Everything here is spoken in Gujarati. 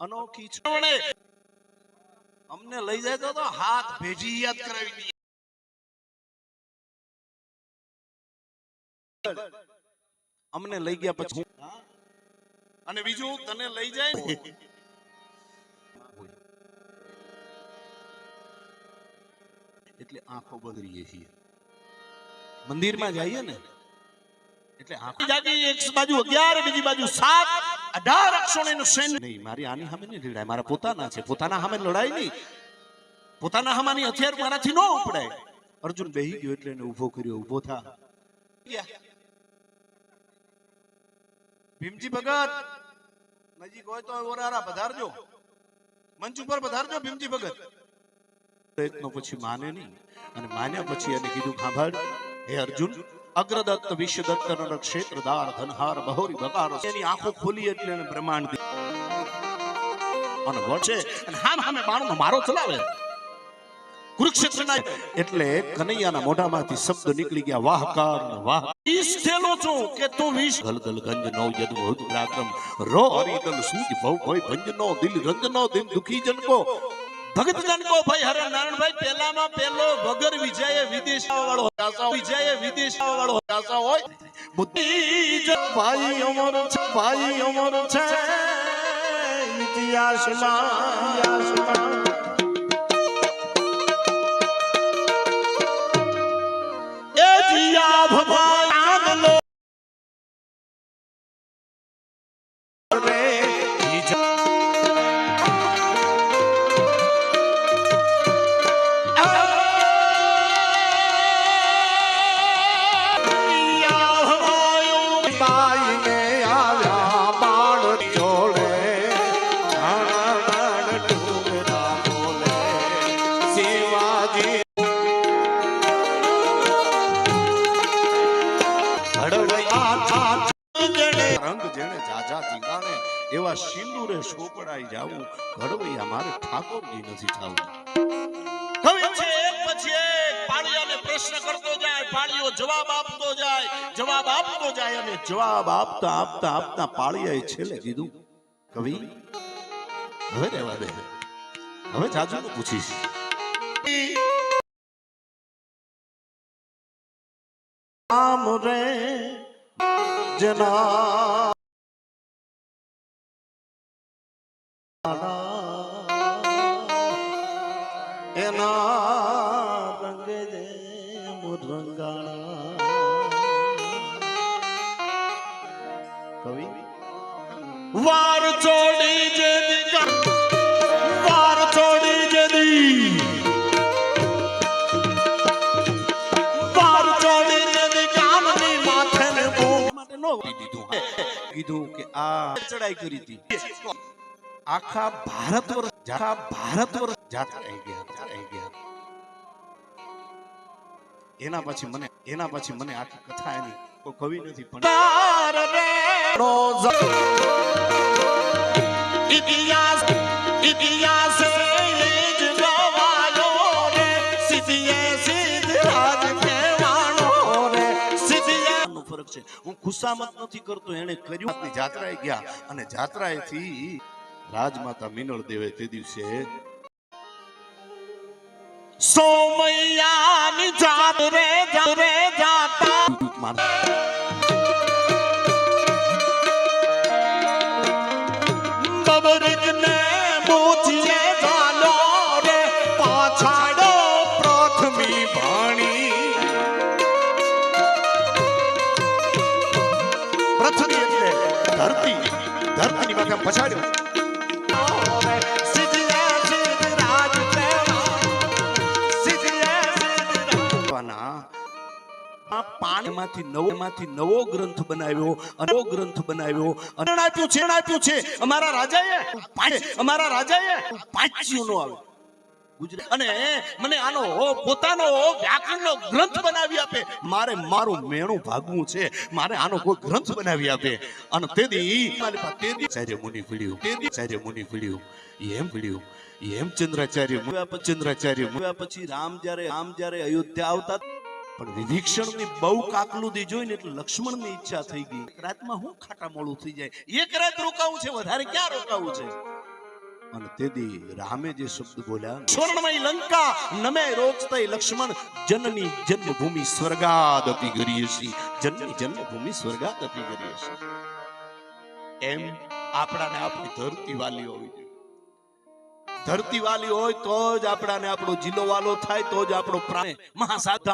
અનોખી છવણે અમને લઈ જાય તો હાથ ભેજી યાદ કરાવી અમને લઈ ગયા પછી અને બીજું તને લઈ જાય એટલે આંખો બગડીએ છીએ. મંદિરમાં જઈએ ને એટલે આંખો જાગી એક બાજુ 11 બીજી બાજુ 7 18 અક્ષરોનું સૈન્ય નહીં મારી આની સામે નહીં લડાય મારા પોતાના છે. પોતાના સામે લડાય નહીં. પોતાના હામાની હથિયાર મારાથી ન ઉપડાય. અર્જુન બેહી ગયો એટલે એને ઊભો કર્યો ઊભો થા. ભીમજી ભગત નજીક હોય તો ઓરારા પધારજો. મંચ ઉપર પધારજો ભીમજી ભગત. પ્રયત્નો પછી માને નહીં. અને માન્યા પછી એને કીધું ખાંભાળ હે અર્જુન અગ્રદત્ત વિશ્વદત્ત ક્ષેત્રદાર ધનહાર બહોરી બકાર એની આંખો ખોલી એટલે એને બ્રહ્માંડ અને વળશે અને હામ હામે બાણનો મારો ચલાવે. કુરુક્ષેત્રના એટલે કનૈયાના મોઢામાંથી શબ્દ નીકળી ગયા વાહકાર વાહ ઈશ થેલો છું કે તું વિશ ગલગલ ગંજ નો યદ બહુત પ્રાક્રમ રો હરિદલ સૂજ ભવ ભય ભંજ નો દિલ રંજ નો દિલ દુખી જનકો. ભગત જનકો ભાઈ હરે નારાયણભાઈ પહેલામાં પહેલો વગર વિજયે વિદેશ વાળો વિજયે વિદેશ વાળો ભાઈ અમર છે ભાઈ અમર છે ઇતિહાસમાં ઇતિહાસમાં. ઘડવૈયા રંગ જેણે જાજા જીગાણે એવા સિંદૂરે સોપડાઈ જાવું ઘડવૈયા મારે ઠાકોરજી નથી થાવું. કવિ છે એક પછી એક પાળિયાને પ્રશ્ન કરતો જાય પાળિયો જવાબ આપતો જાય જવાબ આપતો જાય અને જવાબ આપતા આપતા આપતા પાળિયાએ છેલ્લે કીધું કવિ હવે રહેવા દે. હવે જાજુ પૂછીશ. આમ રે જના એના રંગે જે મુરંગાણા. કવિ? વાર છોડી એના પછી મને એના પછી મને આખી કથા એની કોઈ કવિ નથી, પણ ઇતિહાસ ઇતિહાસ છે. હું ખુશામત નથી કરતો એને કર્યું જાત્રાએ ગયા અને જાત્રાએથી રાજમાતા મિનળ દેવે તે દિવસે સોમૈયાની પ્રથમી એટલે ધરતી, ધરતીની માથે પછાડ્યો. આ પાણીમાંથી નવો માંથી નવો ગ્રંથ બનાવ્યો અને ગ્રંથ બનાવ્યો, અને આપ્યું છે આપ્યું છે? અમારા રાજાએ અમારા રાજાએ પાંચ્યું નો આવે. અને મને આનો પોતાનો વ્યાકરણનો ગ્રંથ બનાવી આપે. મારે મારું મેણું ભાગવું છે. મારે આનો કોઈ ગ્રંથ બનાવી આપે. અને તેદી તેથી ચાર્ય મુનિ પીડ્યું તેદી ચાર્ય મુનિ પીડ્યું એમ પીડ્યું એમ ચંદ્રાચાર્ય પછી ચંદ્રાચાર્ય મુયા પછી રામ જ્યારે રામ જ્યારે અયોધ્યા આવતા પણ વિભીક્ષણની બહુ કાકલુદી જોઈને એટલે લક્ષ્મણની ઈચ્છા થઈ ગઈ. રાતમાં હું ખાટા મોડું થઈ જાય. એક રાત રોકાવું છે, વધારે ક્યાં રોકાવું છે? અને તેદી રામે જે શબ્દ બોલ્યા સ્વર્ણમય લંકા, નમે રોચતય લક્ષ્મણ, જનની જન્મભૂમિ સ્વર્ગાદપી ગરીયસી જનની જન્મભૂમિ સ્વર્ગાદપી ગરીયસી એમ આપણાને આપણી ધરતી વાલી હોવી ધરતી વાલી હોય તો જ આપણાને આપણો જિલ્લો વાલો થાય, તો જ આપણો પ્રાણ. મહાસાધા